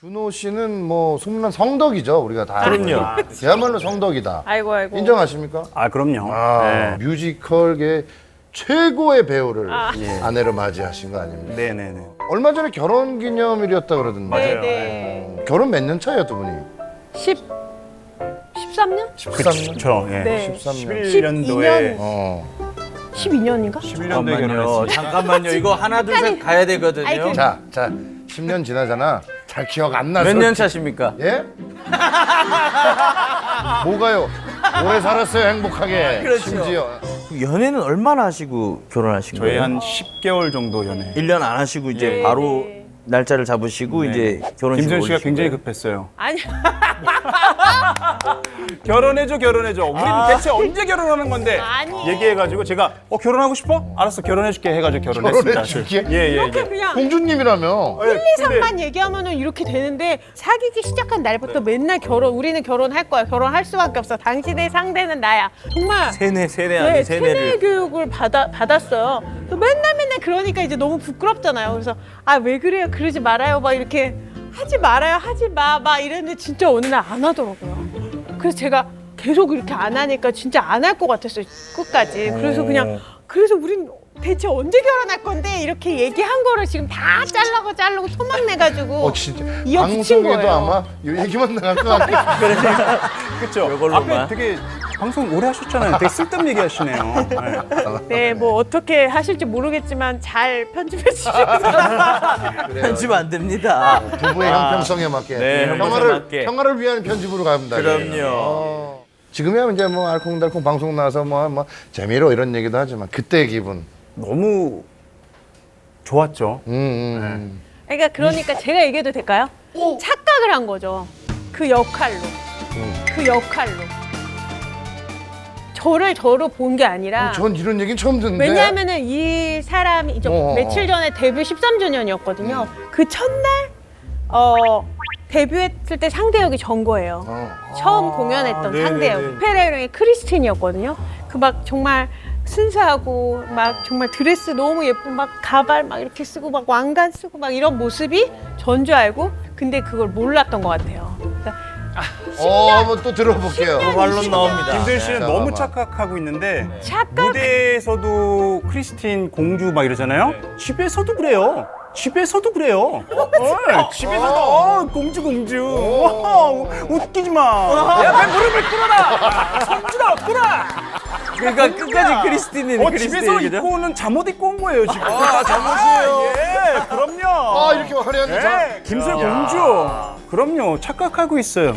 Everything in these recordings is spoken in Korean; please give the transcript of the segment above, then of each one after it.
준호 씨는 뭐 소문난 성덕이죠. 우리가 다. 그럼요. 알고. 그야말로 성덕이다. 아이고 아이고. 인정하십니까? 아 그럼요. 아, 네. 뮤지컬계 최고의 배우를 아. 예. 아내로 맞이하신 거 아닙니까? 네네네. 얼마 전에 결혼 기념일이었다 그러던데. 맞아요. 네네. 결혼 몇 년 차예요, 두 분이? 10 13년? 13년? 그렇죠. 예. 네. 13년. 11년도에 어. 12년인가? 11년도에 잠깐만요. 잠깐만요. 이거 하나 둘 셋 가야 되거든요. 아이, 그- 자, 자, 10년 지나잖아. 잘 기억 안 나서. 몇 년 차십니까? 예? 뭐가요? 오래 살았어요, 행복하게. 그렇죠. 심지어. 연애는 얼마나 하시고 결혼하신 저희 거예요? 한 10개월 정도 연애. 1년 안 하시고 이제 네. 바로 날짜를 잡으시고 네. 이제 결혼식 김선 씨가 굉장히 거예요? 급했어요. 아니 결혼해줘, 결혼해줘. 우리는 대체 언제 결혼하는 건데? 아니. 얘기해가지고 제가 어 결혼하고 싶어? 알았어, 결혼해줄게 해가지고 결혼했습니다. 결혼해줄게? 예, 예, 이렇게 예. 그냥 공주님이라며. 1, 2, 3만 얘기하면은 이렇게 되는데 사귀기 시작한 날부터 맨날 결혼 우리는 결혼할 거야 결혼할 수밖에 없어 당신의 상대는 나야 정말 세뇌 세뇌 네, 아니 세뇌 세뇌를 교육을 받아, 받았어요. 또 맨날 맨날 그러니까 이제 너무 부끄럽잖아요. 그래서 아 왜 그래요? 그러지 말아요. 막 이렇게 하지 말아요. 하지 마. 막 이랬는데 진짜 어느 날 안 하더라고요. 그래서 제가 계속 이렇게 안 하니까 진짜 안 할 것 같았어요. 끝까지. 그래서 그냥 그래서 우린 대체 언제 결혼할 건데 이렇게 얘기한 거를 지금 다 잘라고 자르고 토막 내가지고 어, 진짜. 이어 붙인 방송에도 거예요. 아마 이 얘기만 나갈 것 같아. 그렇죠. 요걸로만. 앞에 되게 방송 오래 하셨잖아요. 되게 쓸데없는 얘기 하시네요. 네. 네, 뭐 어떻게 하실지 모르겠지만 잘 편집해 주시면 편집 안 됩니다. 부부의 형평성에 맞게. 네, 형평성에 평화를, 맞게. 평화를 위한 편집으로 가면 다 그럼요. 어. 지금이야 이제 뭐 알콩달콩 방송 나와서 뭐, 뭐 재미로 이런 얘기도 하지만 그때의 기분. 너무 좋았죠. 음, 음. 그러니까 그러니까 제가 얘기해도 될까요? 착각을 한 거죠. 그 역할로. 그 역할로. 저를 저로 본 게 아니라 어, 전 이런 얘기는 처음 듣는데. 왜냐하면은 이 사람이 이제 어, 며칠 전에 데뷔 13주년이었거든요. 그 첫날 어 데뷔했을 때 상대역이 전 거예요. 어. 처음 공연했던 네네네. 상대역 페레룡의 크리스틴이었거든요. 그 막 정말 순수하고 막 정말 드레스 너무 예쁜 막 가발 막 이렇게 쓰고 막 왕관 쓰고 막 이런 모습이 전 줄 알고 근데 그걸 몰랐던 것 같아요. 어, 한번 또 들어볼게요. 말로 나옵니다. 김선 씨는 네. 너무 잠깐만. 착각하고 있는데 착각 무대에서도 크리스틴 공주 막 이러잖아요. 집에서도 그래요. 집에서도 그래요. 어, 집에서도 어, 공주 공주. 와, 웃기지 마. 야, 내 무릎을 꿇어라. 손주라 꿇어라. 그러니까 끝까지 크리스틴이 어, 크리스틴 집에서? 입고 오는 잠옷 입고 온 거예요 지금. 아, 잠옷이에요. 예, 그럼요. 아, 이렇게 화려한 네, 자. 김설 공주. 그럼요, 착각하고 있어요.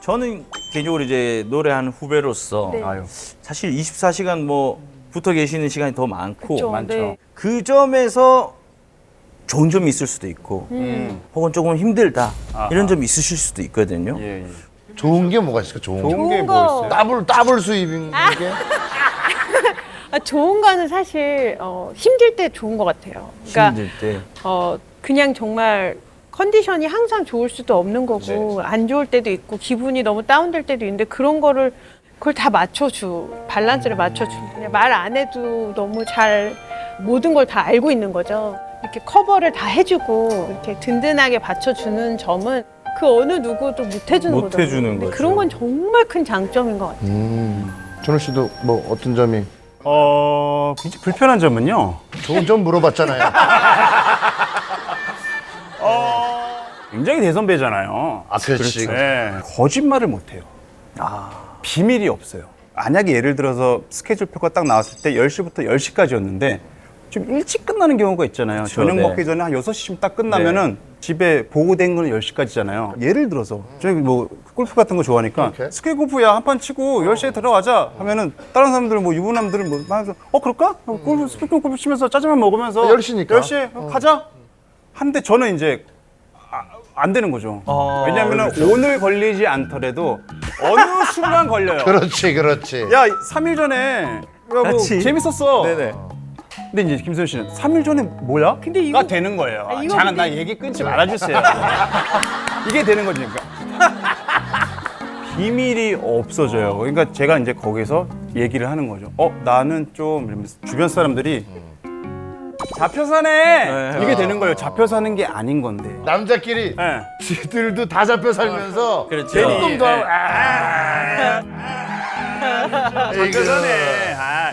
저는 개인적으로 이제 노래하는 후배로서 네. 아유, 사실 24시간 뭐 붙어 계시는 시간이 더 많고 그쵸, 많죠. 네. 그 점에서 좋은 점이 있을 수도 있고 음. 혹은 조금 힘들다 아하. 이런 점이 있으실 수도 있거든요. 예, 예. 좋은 게 뭐가 있을까? 좋은 게. 좋은 게 뭐 거. 있어요? 더블 더블 수입인 게. 아, 좋은 거는 사실 어, 힘들 때 좋은 것 같아요. 그러니까 힘들 때. 어, 그냥 정말 컨디션이 항상 좋을 수도 없는 거고 안 좋을 때도 있고 기분이 너무 다운될 때도 있는데 그런 거를 그걸 다 맞춰주 밸런스를 맞춰주 말 안 해도 너무 잘 모든 걸 다 알고 있는 거죠 이렇게 커버를 다 해주고 이렇게 든든하게 받쳐주는 점은 그 어느 누구도 못 해주는 못 거죠 해주는 거죠. 그런 건 정말 큰 장점인 것 같아요 음. 준호 씨도 뭐 어떤 점이 어, 굉장히 불편한 점은요. 좋은 점 물어봤잖아요. 굉장히 대선배잖아요. 아, 그렇지. 네. 거짓말을 못해요. 비밀이 없어요. 만약에 예를 들어서 스케줄표가 딱 나왔을 때 10시부터 10시까지였는데 좀 일찍 끝나는 경우가 있잖아요. 저녁 네. 먹기 전에 한 6시쯤 딱 끝나면은 집에 보고된 거는 10시까지잖아요. 예를 들어서 저희 뭐 골프 같은 거 좋아하니까 오케이. 스케 골프야 한 판 치고 10시에 들어가자 하면은 다른 사람들은 뭐 유부남들은 뭐 하면서 어 그럴까? 어, 골프 스피킹 골프 치면서 짜장면 먹으면서 어, 10시 니까. 10시에 어, 가자. 한데 저는 이제 아, 안 되는 거죠. 어, 왜냐하면 오늘 걸리지 않더라도 어느 순간 걸려요. 그렇지, 그렇지. 야, 3일 전에 야, 뭐 같이. 재밌었어. 네네. 근데 이제 김소연 씨는 3일 전에 뭐야? 근데 이거- 가 되는 거예요. 아, 이거 잠깐 근데- 나 얘기 끊지 말아주세요. 이게 되는 거지, 그러니까. 비밀이 없어져요. 그러니까 제가 이제 거기서 얘기를 하는 거죠. 어, 나는 좀 이러면서 주변 사람들이 잡혀 사네. 이게 되는 거예요. 잡혀 사는 게 아닌 건데. 남자끼리 예. 지들도 다 잡혀 살면서 그렇죠. 조금 더 예. 아. 잡혀 사네. 아,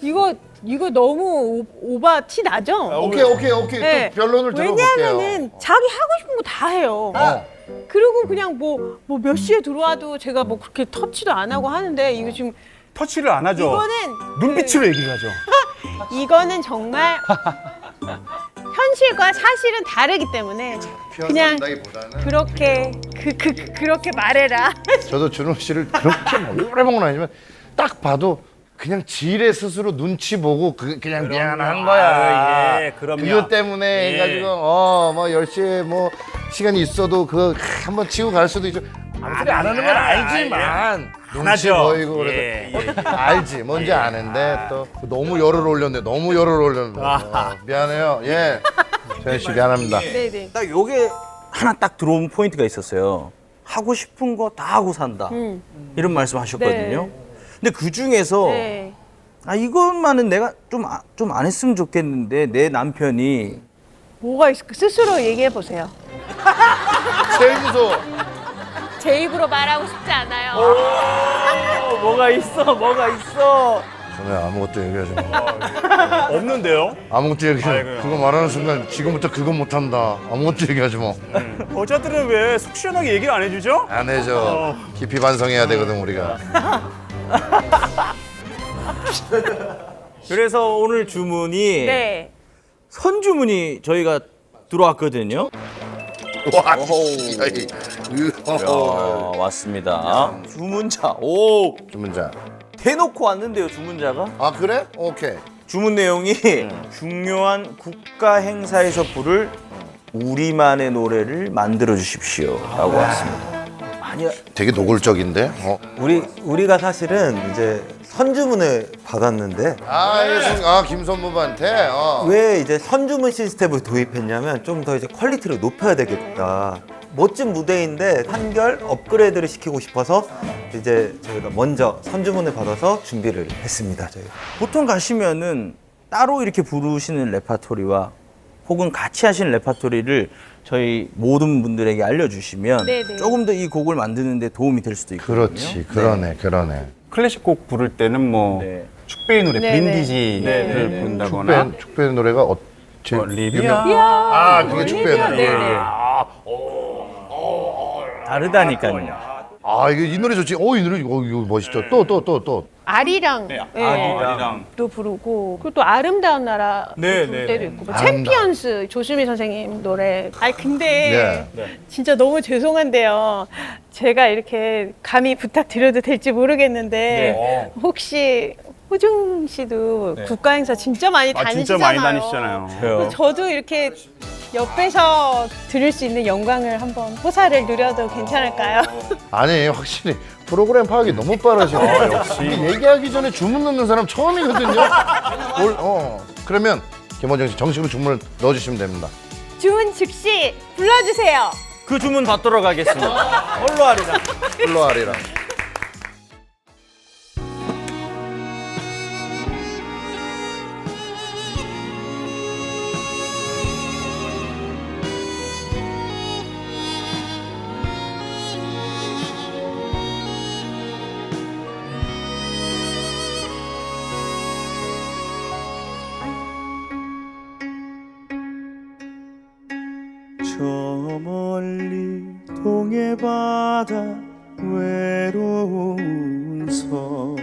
이거 이거 너무 오- 오바 티 나죠? 오케이 오케이 오케이 네. 또 변론을 들어볼게요. 왜냐면은 자기 하고 싶은 거 다 해요. 어. 그리고 그냥 뭐 뭐 몇 시에 들어와도 제가 뭐 그렇게 터치도 안 하고 하는데 이거 지금 터치를 안 하죠. 이거는 눈빛으로 얘기를 하죠. 그- 이거는 정말 현실과 사실은 다르기 때문에 그냥 표현한다기보다는 그렇게 그, 그, 그 그렇게 말해라. 저도 준호 씨를 그렇게 뭐 오래 본건 아니지만 딱 봐도 그냥 지레 스스로 눈치 보고 그, 그냥 미안한 거야. 아, 예, 그럼요. 그것 때문에 예. 해가지고 어뭐 10시에 뭐 시간이 있어도 그거 한번 치고 갈 수도 있죠. 아무 소리 안 하는 건 알지만 눈치 하죠. 보이고 그래서 예, 어, 알지 뭔지 아는데 또 너무 열을 올렸네 너무 열을 올렸네 어, 미안해요 예 재현 씨 미안합니다 네네. 딱 요게 하나 딱 들어온 포인트가 있었어요. 하고 싶은 거 다 하고 산다. 음. 이런 말씀 하셨거든요. 네. 근데 그 중에서 네. 아 이것만은 내가 좀 좀 안 했으면 좋겠는데 내 남편이 뭐가 있을까? 스스로 얘기해 보세요. 제일 무서워 제 입으로 말하고 싶지 않아요. 어, 뭐가 있어 뭐가 있어 준호야 아무것도 얘기하지 마 없는데요. 아무것도 얘기하지 마. 그거 말하는 순간 지금부터 그거 못한다 아무것도 얘기하지 여자들은 왜 속 시원하게 얘기를 안 해주죠? 마안 해줘 깊이 반성해야 되거든 우리가 그래서 오늘 주문이 네. 선주문이 저희가 들어왔거든요. 와 어, 왔습니다. 주문자. 오. 주문자. 대놓고 왔는데요 주문자가? 아 그래? 오케이. 주문 내용이 중요한 국가 행사에서 부를 우리만의 노래를 만들어 주십시오라고 왔습니다. 되게 노골적인데? 어. 우리 우리가 사실은 이제 선주문을 받았는데 아, 예, 선- 아 김선무한테 어. 왜 이제 선주문 시스템을 도입했냐면 좀 더 이제 퀄리티를 높여야 되겠다. 멋진 무대인데 한결 업그레이드를 시키고 싶어서 이제 저희가 먼저 선주문을 받아서 준비를 했습니다. 저희. 보통 가시면은 따로 이렇게 부르시는 레파토리와 혹은 같이 하시는 레파토리를 저희 모든 분들에게 알려주시면 네네. 조금 더 이 곡을 만드는데 도움이 될 수도 있거든요. 그렇지 그러네 그러네 클래식 곡 부를 때는 뭐 네. 축배의 노래, 네네. 브린디지를 네네. 부른다거나 축배 축배 노래가 어, 제일 뭐 리비아. 유명- 아 그게 축배 노래 네네. 다르다니까요. 아 이게 이 노래 좋지 어이 노래 이거, 이거 멋있죠 또 또 또 또 아리랑 네, 예. 아리랑. 도 부르고 그리고 또 아름다운 나라 네, 부를 네, 때도 네. 있고 뭐 아름다운. 챔피언스 조수미 선생님 노래 아니 근데 네. 진짜 너무 죄송한데요 제가 이렇게 감히 부탁드려도 될지 모르겠는데 네. 혹시 호중 씨도 국가 행사 진짜 많이 아, 다니시잖아요 진짜 많이 다니시잖아요. 그래요. 저도 이렇게 옆에서 들을 수 있는 영광을 한번 호사를 누려도 괜찮을까요? 아니 확실히 프로그램 파악이 너무 빠르시네. 역시. 얘기하기 전에 주문 넣는 사람 처음이거든요. 올, 어. 그러면 김원정 씨 정식으로 주문을 넣어주시면 됩니다. 주문 즉시 불러주세요. 그 주문 받도록 하겠습니다. 홀로 하리라. 플로아리랑 동해 바다 외로운 섬.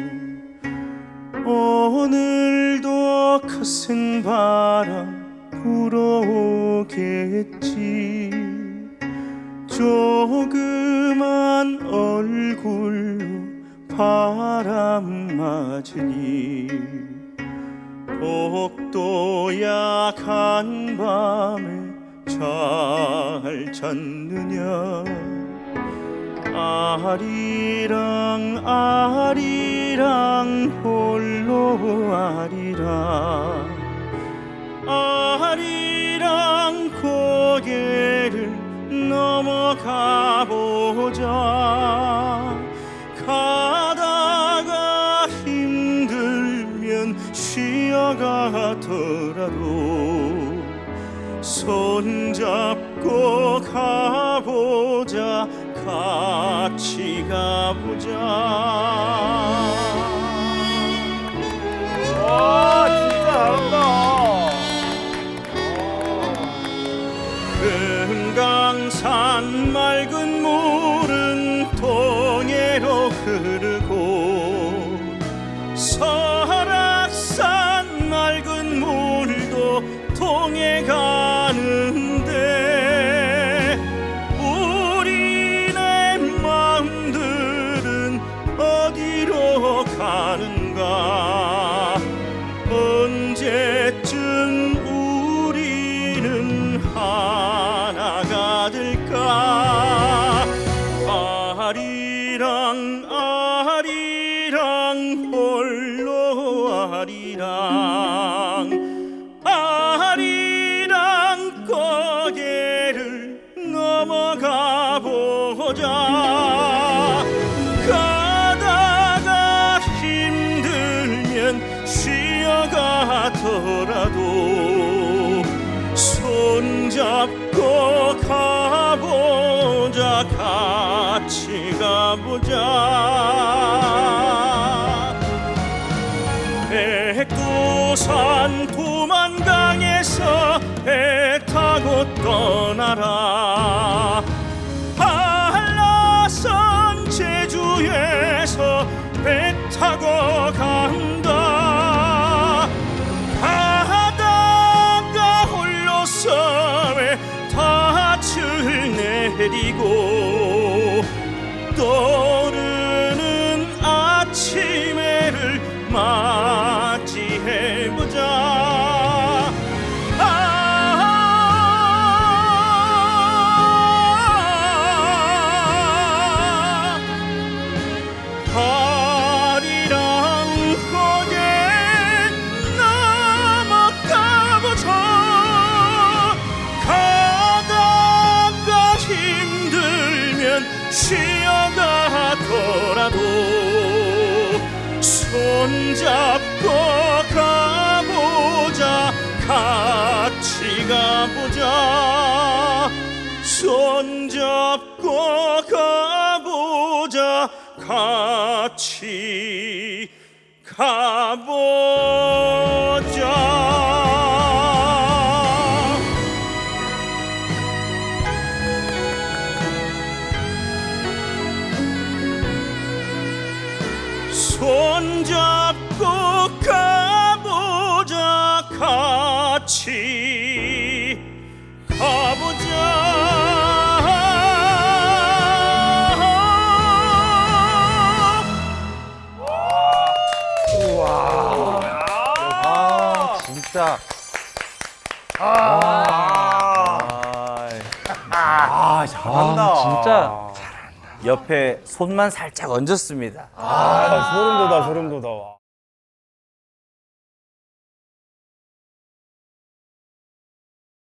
오늘도 거센 바람 불어오겠지. 조그만 얼굴로 바람 맞으니 복도 약한 밤에 잘 잤느냐 아리랑 아리랑 홀로 아리랑 아리랑 고개를 넘어가 보자. 가다가 힘들면 쉬어가더라도 손잡고 가. 아리랑 고개를 넘어가 보자. 가다가 힘들면 쉬어가더라도 손잡고 가보자 같이 가보자. 백두산 도 만강에서 배 타고 떠나라 가보자. 손잡고 가보자. 같이 가보자 잘한다 진짜 옆에 손만 살짝 얹었습니다. 아, 소름 돋아 소름 돋아